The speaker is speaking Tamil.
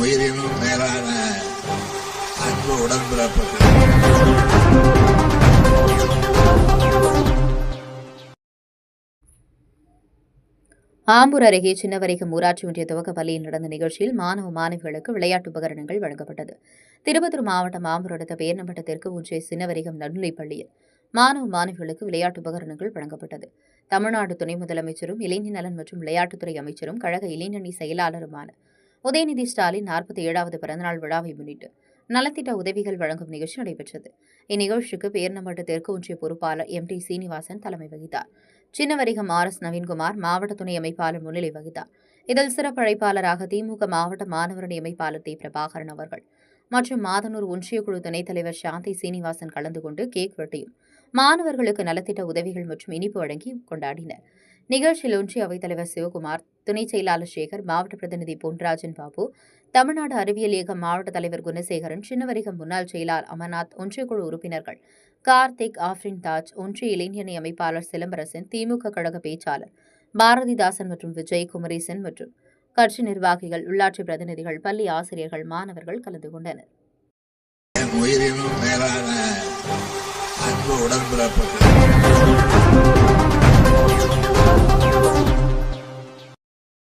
உயிரினும் மேலான அன்பு உடன்பிறப்புகள். ஆம்பூர் அருகே சின்னவரைகம் ஊராட்சி ஒன்றிய துவக்க பள்ளியில் நடந்த நிகழ்ச்சியில் மாணவ மாணவிகளுக்கு விளையாட்டு உபகரணங்கள் வழங்கப்பட்டது. திருப்பத்தூர் மாவட்டம் ஆம்பூர் அடுத்த பேர்ணம்பட்ட தெற்கு ஒன்றிய சின்னவரிகம் நடுநிலைப் பள்ளியில் மாணவ மாணவிகளுக்கு விளையாட்டு உபகரணங்கள் வழங்கப்பட்டது. தமிழ்நாடு துணை முதலமைச்சரும் இளைஞர் நலன் மற்றும் விளையாட்டுத்துறை அமைச்சரும் கழக இளைஞணி செயலாளருமான உதயநிதி ஸ்டாலின் நாற்பத்தி ஏழாவது பிறந்தநாள் விழாவை முன்னிட்டு நலத்திட்ட உதவிகள் வழங்கும் நிகழ்ச்சி நடைபெற்றது. இந்நிகழ்ச்சிக்கு பேர்ணம்பட்டு தெற்கு ஒன்றிய பொறுப்பாளர் எம் டி சீனிவாசன் தலைமை வகித்தார். சின்னவரிகம் ஆர் எஸ் நவீன்குமார் மாவட்ட துணை அமைப்பாளர் முன்னிலை வகித்தார். இதில் சிறப்பு அழைப்பாளராக திமுக மாவட்ட மாணவரணி அமைப்பாளர் தி. பிரபாகரன் அவர்கள் மற்றும் மாதனூர் ஒன்றிய குழு துணைத் தலைவர் சாந்தி சீனிவாசன் கலந்து கொண்டு கேக் வெட்டியும் மாணவர்களுக்கு நலத்திட்ட உதவிகள் மற்றும் இனிப்பு வழங்கி கொண்டாடினர். நிகழ்ச்சியில் ஒன்றிய அவைத்தலைவர் சிவகுமார் துணைச் செயலாளர் சேகர் மாவட்ட பிரதிநிதி பொன்ராஜன் பாபு தமிழ்நாடு அறிவியல் இயக்கம் மாவட்ட தலைவர் குணசேகரன் சின்னவரிகம் முன்னாள் செயலாளர் அமர்நாத் ஒன்றியக்குழு உறுப்பினர்கள் கார்த்திக் ஆஃப்ரின் தாஜ் ஒன்றிய இளைஞரணி அமைப்பாளர் சிலம்பரசன் திமுக கழக பேச்சாளர் பாரதிதாசன் மற்றும் விஜய் குமரேசன் மற்றும் கட்சி நிர்வாகிகள் உள்ளாட்சி பிரதிநிதிகள் பள்ளி ஆசிரியர்கள் மாணவர்கள் கலந்து கொண்டனர்.